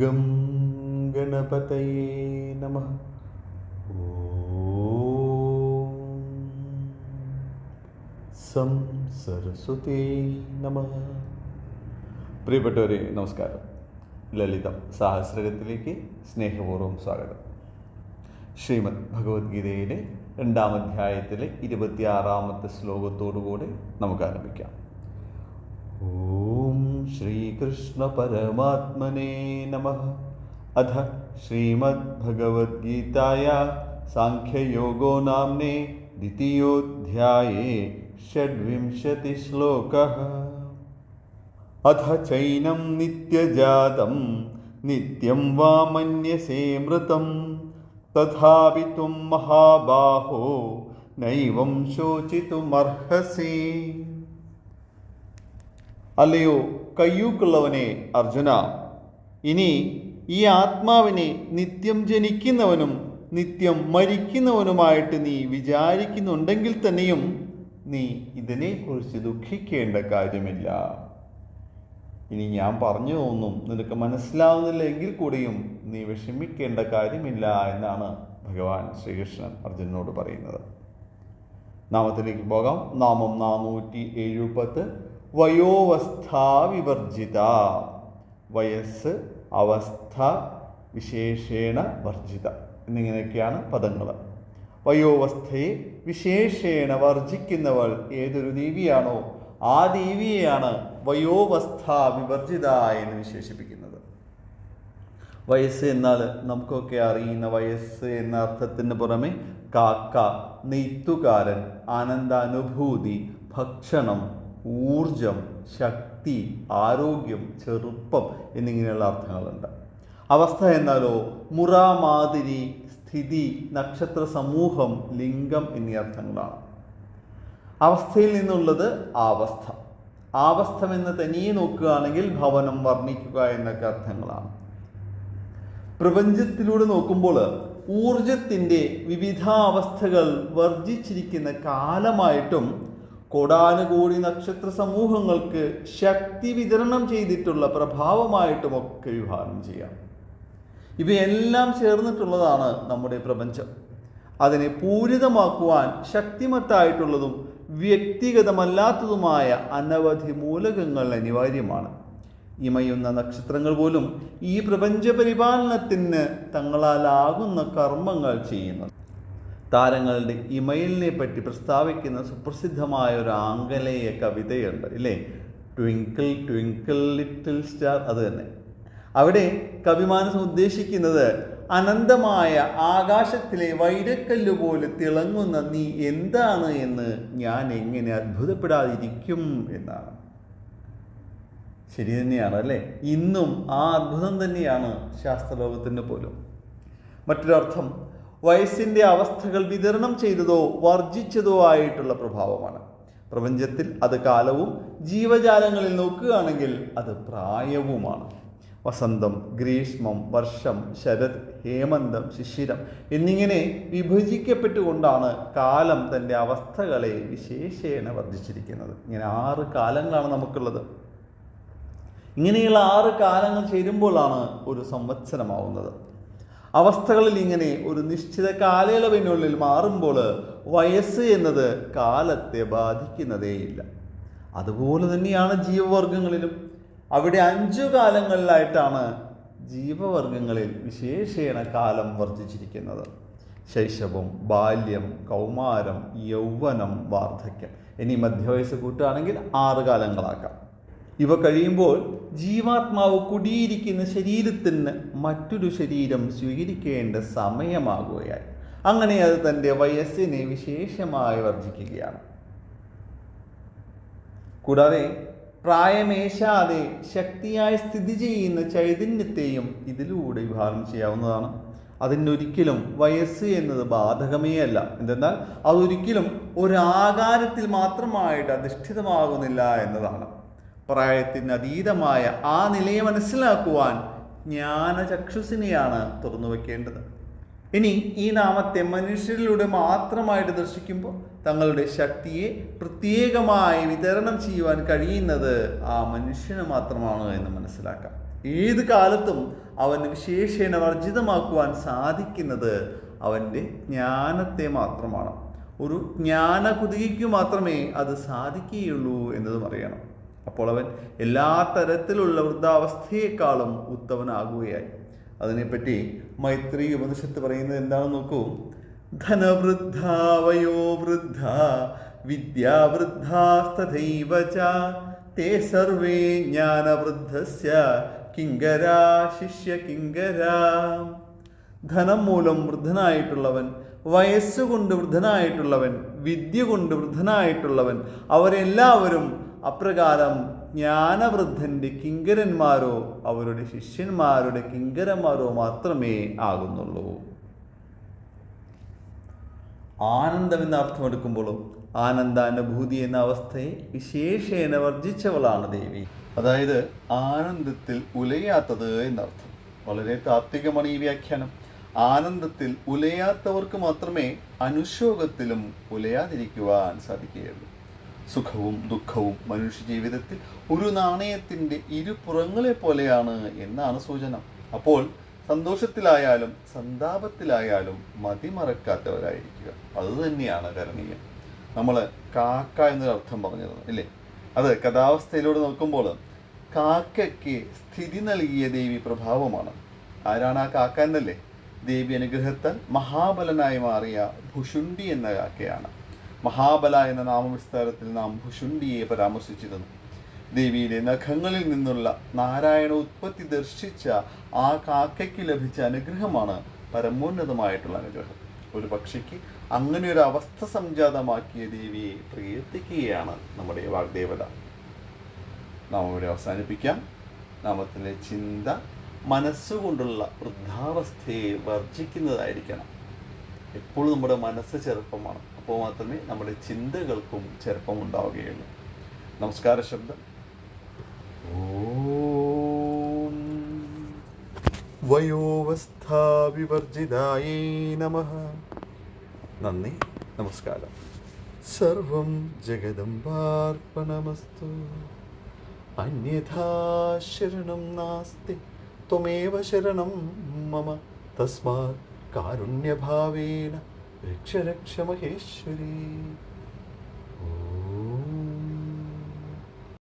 Gum गणपतये नमः ഓം some സരസ്വതേ നമ. പ്രിയപ്പെട്ടവരെ നമസ്കാരം. ലളിതം സഹസ്രകത്തിലേക്ക് സ്നേഹപൂർവം സ്വാഗതം. ശ്രീമദ് ഭഗവത്ഗീതയിലെ രണ്ടാം അധ്യായത്തിലെ ഇരുപത്തിയാറാമത്തെ ശ്ലോകത്തോടുകൂടി നമുക്ക് ആരംഭിക്കാം. ॐ श्रीकृष्णपरमात्मने नमः। अथ श्रीमद्भगवद्गीताया साङ्ख्ययोगो नाम्ने द्वितीयोऽध्याये षड्विंशतिश्लोकः। अथ चैनं नित्यजातं, नित्यं वा मन्यसे मृतं। तथापि त्वं महाबाहो, नैवं शोचितुमर्हसि। അല്ലയോ കയ്യൂക്കുള്ളവനെ അർജുന. ഇനി ഈ ആത്മാവിനെ നിത്യം ജനിക്കുന്നവനും നിത്യം മരിക്കുന്നവനുമായിട്ട് നീ വിചാരിക്കുന്നുണ്ടെങ്കിൽ തന്നെയും നീ ഇതിനെക്കുറിച്ച് ദുഃഖിക്കേണ്ട കാര്യമില്ല. ഇനി ഞാൻ പറഞ്ഞു ഒന്നും നിനക്ക് മനസ്സിലാവുന്നില്ല എങ്കിൽ കൂടിയും നീ വിഷമിക്കേണ്ട കാര്യമില്ല എന്നാണ് ഭഗവാൻ ശ്രീകൃഷ്ണൻ അർജുനനോട് പറയുന്നത്. നാമത്തിലേക്ക് പോകാം. നാമം നാനൂറ്റി എഴുപത് വയോവസ്ഥാ വിവർജിത. വയസ്സ് അവസ്ഥ വിശേഷേണ വർജിത. എന്നിങ്ങനെയൊക്കെയാണ് പദങ്ങൾ വയോവസ്ഥയെ വിശേഷേണ വർജിക്കുന്നവൾ ഏതൊരു ദേവിയാണോ ആ ദേവിയെയാണ് വയോവസ്ഥ വിവർജിത എന്ന് വിശേഷിപ്പിക്കുന്നത്. വയസ്സ് എന്നാൽ നമുക്കൊക്കെ അറിയുന്ന വയസ്സ് എന്ന അർത്ഥത്തിന് പുറമെ കാക്ക നെയ്ത്തുകാരൻ ആനന്ദാനുഭൂതി ഭക്ഷണം ഊർജം ശക്തി ആരോഗ്യം ചെറുപ്പം എന്നിങ്ങനെയുള്ള അർത്ഥങ്ങളുണ്ട്. അവസ്ഥ എന്നാലോ മുറ മാതിരി സ്ഥിതി നക്ഷത്ര സമൂഹം ലിംഗം എന്നീ അർത്ഥങ്ങളാണ്. അവസ്ഥയിൽ നിന്നുള്ളത് ആവസ്ഥം. എന്ന് തനിയെ നോക്കുകയാണെങ്കിൽ ഭവനം വർണിക്കുക എന്നൊക്കെ അർത്ഥങ്ങളാണ്. പ്രപഞ്ചത്തിലൂടെ നോക്കുമ്പോൾ ഊർജത്തിന്റെ വിവിധ അവസ്ഥകൾ വർജിച്ചിരിക്കുന്ന കാലമായിട്ടും കോടാനുകോടി നക്ഷത്ര സമൂഹങ്ങൾക്ക് ശക്തി വിതരണം ചെയ്തിട്ടുള്ള പ്രഭാവമായിട്ടും ഒക്കെ വിഭാവനം ചെയ്യാം. ഇവയെല്ലാം ചേർന്നിട്ടുള്ളതാണ് നമ്മുടെ പ്രപഞ്ചം. അതിനെ പൂരിതമാക്കുവാൻ ശക്തിമത്തായിട്ടുള്ളതും വ്യക്തിഗതമല്ലാത്തതുമായ അനവധി മൂലകങ്ങൾ അനിവാര്യമാണ്. ഇമയുന്ന നക്ഷത്രങ്ങൾ പോലും ഈ പ്രപഞ്ച പരിപാലനത്തിന് തങ്ങളാലാകുന്ന കർമ്മങ്ങൾ ചെയ്യുന്നു താരങ്ങളുടെ ഇമയിലിനെ പറ്റി പ്രസ്താവിക്കുന്ന സുപ്രസിദ്ധമായ ഒരു ആംഗലേയ കവിതയുണ്ട് ഇല്ലേ? ട്വിങ്കിൾ ട്വിങ്കിൾ ലിറ്റിൽ സ്റ്റാർ അത് തന്നെ. അവിടെ കവിമാനസം ഉദ്ദേശിക്കുന്നത് അനന്തമായ ആകാശത്തിലെ വൈരക്കല്ല് പോലെ തിളങ്ങുന്ന നീ എന്താണ് എന്ന് ഞാൻ എങ്ങനെ അത്ഭുതപ്പെടാതിരിക്കും എന്നാണ്. ശരി തന്നെയാണ് അല്ലേ? ഇന്നും ആ അത്ഭുതം തന്നെയാണ് ശാസ്ത്രലോകത്തിന് പോലും. മറ്റൊരർത്ഥം വയസ്സിന്റെ അവസ്ഥകൾ വിതരണം ചെയ്തതോ വർജിച്ചതോ ആയിട്ടുള്ള പ്രഭാവമാണ്. പ്രപഞ്ചത്തിൽ അത് കാലവും ജീവജാലങ്ങളിൽ നോക്കുകയാണെങ്കിൽ അത് പ്രായവുമാണ്. വസന്തം ഗ്രീഷ്മം വർഷം ശരത് ഹേമന്തം ശിശിരം എന്നിങ്ങനെ വിഭജിക്കപ്പെട്ടുകൊണ്ടാണ് കാലം തന്റെ അവസ്ഥകളെ വിശേഷേണ വർദ്ധിച്ചിരിക്കുന്നത് ഇങ്ങനെ ആറ് കാലങ്ങളാണ് നമുക്കുള്ളത്. ഇങ്ങനെയുള്ള ആറ് കാലങ്ങൾ ചേരുമ്പോഴാണ് ഒരു സംവത്സരമാവുന്നത്. അവസ്ഥകളിൽ ഇങ്ങനെ ഒരു നിശ്ചിത കാലയളവിനുള്ളിൽ മാറുമ്പോൾ വയസ്സ് എന്നത് കാലത്തെ ബാധിക്കുന്നതേയില്ല. അതുപോലെ തന്നെയാണ് ജീവവർഗങ്ങളിലും അവിടെ അഞ്ചു കാലങ്ങളിലായിട്ടാണ് ജീവവർഗങ്ങളിൽ വിശേഷേണ കാലം വർദ്ധിച്ചിരിക്കുന്നത്. ശൈശവം ബാല്യം കൗമാരം യൗവനം വാർദ്ധക്യം. ഇനി മധ്യവയസ്സ് കൂട്ടുകയാണെങ്കിൽ ആറ് കാലങ്ങളാക്കാം. ഇവ കഴിയുമ്പോൾ ജീവാത്മാവ് കുടിയിരിക്കുന്ന ശരീരത്തിന് മറ്റൊരു ശരീരം സ്വീകരിക്കേണ്ട സമയമാകുകയായി. അങ്ങനെ അത് തന്റെ വയസ്സിനെ വിശേഷമായി വർദ്ധിക്കുകയാണ് കൂടാതെ പ്രായമേശാതെ ശക്തിയായി സ്ഥിതി ചെയ്യുന്ന ചൈതന്യത്തെയും ഇതിലൂടെ വിഭാവനം ചെയ്യാവുന്നതാണ്. അതിനൊരിക്കലും വയസ്സ് എന്നത് ബാധകമേ അല്ല. എന്തെന്നാൽ അതൊരിക്കലും ഒരാകാരത്തിൽ മാത്രമായിട്ട് അധിഷ്ഠിതമാകുന്നില്ല എന്നതാണ്. പ്രായത്തിന് അതീതമായ ആ നിലയെ മനസ്സിലാക്കുവാൻ ജ്ഞാനചക്ഷുസിനെയാണ് തുറന്നു വയ്ക്കേണ്ടത് ഇനി ഈ നാമത്തെ മനുഷ്യരിലൂടെ മാത്രമായിട്ട് ദർശിക്കുമ്പോൾ തങ്ങളുടെ ശക്തിയെ പ്രത്യേകമായി വിതരണം ചെയ്യുവാൻ കഴിയുന്നത് ആ മനുഷ്യന് മാത്രമാണ് എന്ന് മനസ്സിലാക്കാം. ഏത് കാലത്തും അവന് വിശേഷേണ വർജിതമാക്കുവാൻ സാധിക്കുന്നത് അവന്റെ ജ്ഞാനത്തെ മാത്രമാണ്. ഒരു ജ്ഞാന കുതികയ്ക്ക് മാത്രമേ അത് സാധിക്കുകയുള്ളൂ എന്നതും അറിയണം അപ്പോൾ അവൻ എല്ലാ തരത്തിലുള്ള വൃദ്ധാവസ്ഥയെക്കാളും ഉത്തമനാകുകയായി. അതിനെപ്പറ്റി മൈത്രി ഉപനിഷത്ത് പറയുന്നത് എന്താണെന്ന് നോക്കൂ? ധനവൃദ്ധാവയോ വൃദ്ധ വിദ്യാവൃദ്ധാസ്തഥൈവ തേ സർവേ ജ്ഞാനവൃദ്ധസ്യ കിങ്കരാ ശിഷ്യ കിങ്കരാ. ധനം മൂലം വൃദ്ധനായിട്ടുള്ളവൻ വയസ്സുകൊണ്ട് വൃദ്ധനായിട്ടുള്ളവൻ വിദ്യ കൊണ്ട് വൃദ്ധനായിട്ടുള്ളവൻ അവരെല്ലാവരും അപ്രകാരം ജ്ഞാനവൃദ്ധന്റെ കിങ്കരന്മാരോ അവരുടെ ശിഷ്യന്മാരുടെ കിങ്കരന്മാരോ മാത്രമേ ആകുന്നുള്ളൂ. ആനന്ദം എന്ന അർത്ഥമെടുക്കുമ്പോഴും ആനന്ദാനുഭൂതി എന്ന അവസ്ഥയെ വിശേഷേന വർജിച്ചവളാണ് ദേവി. അതായത് ആനന്ദത്തിൽ ഉലയാത്തത് എന്നർത്ഥം. വളരെ താത്വികമാണ് ഈ വ്യാഖ്യാനം. ആനന്ദത്തിൽ ഉലയാത്തവർക്ക് മാത്രമേ അനുശോകത്തിലും ഉലയാതിരിക്കുവാൻ സാധിക്കുകയുള്ളൂ. സുഖവും ദുഃഖവും മനുഷ്യ ജീവിതത്തിൽ ഒരു നാണയത്തിന്റെ ഇരുപുറങ്ങളെ പോലെയാണ് എന്നാണ് സൂചന. അപ്പോൾ സന്തോഷത്തിലായാലും സന്താപത്തിലായാലും മതിമറക്കാത്തവരായിരിക്കുക. അത് തന്നെയാണ് കരണീയം നമ്മൾ കാക്ക എന്നൊരു അർത്ഥം പറഞ്ഞിരുന്നു ഇല്ലേ? അത് കഥാവസ്ഥയിലൂടെ നോക്കുമ്പോൾ കാക്കയ്ക്ക് സ്ഥിതി നൽകിയ ദേവി പ്രഭാവമാണ്. ആരാണ് ആ കാക്ക എന്നല്ലേ? ദേവി അനുഗ്രഹത്താൽ മഹാബലനായി മാറിയ ഭുഷുണ്ടി എന്ന കാക്കയാണ്. മഹാബല എന്ന നാമവിസ്താരത്തിൽ നാം ഭുഷുണ്ടിയെ പരാമർശിച്ചിരുന്നു. ദേവിയിലെ നഖങ്ങളിൽ നിന്നുള്ള നാരായണ ഉത്പത്തി ദർശിച്ച ആ കാക്കയ്ക്ക് ലഭിച്ച അനുഗ്രഹമാണ് പരമോന്നതമായിട്ടുള്ള അനുഗ്രഹം. ഒരു പക്ഷിക്ക് അങ്ങനെ ഒരു അവസ്ഥ സംജാതമാക്കിയ ദേവിയെ പ്രകീർത്തിക്കുകയാണ് നമ്മുടെ വാഗ്ദേവത. നാം ഇവിടെ അവസാനിപ്പിക്കാം. നാമത്തിലെ ചിന്ത മനസ്സുകൊണ്ടുള്ള വൃദ്ധാവസ്ഥയെ വർജിക്കുന്നതായിരിക്കണം എപ്പോഴും നമ്മുടെ മനസ്സ് ചെറുപ്പമാണ്. അപ്പോൾ മാത്രമേ നമ്മുടെ ചിന്തകൾക്കും ചെറുപ്പം ഉണ്ടാവുകയുള്ളൂ നമസ്കാര ശബ്ദം. ഓം വയോവസ്ഥാവിവർജിതായേ നമ. നന്ദി നമസ്കാരം. സർവം ജഗദംബാർപ്പണമസ്തു. അന്യഥാ ശരണം നാസ്തി ത്വമേവ ശരണം മമ. तस्मात् കാരുണ്യഭാവേന. रक्ष रक्ष महेश्वरी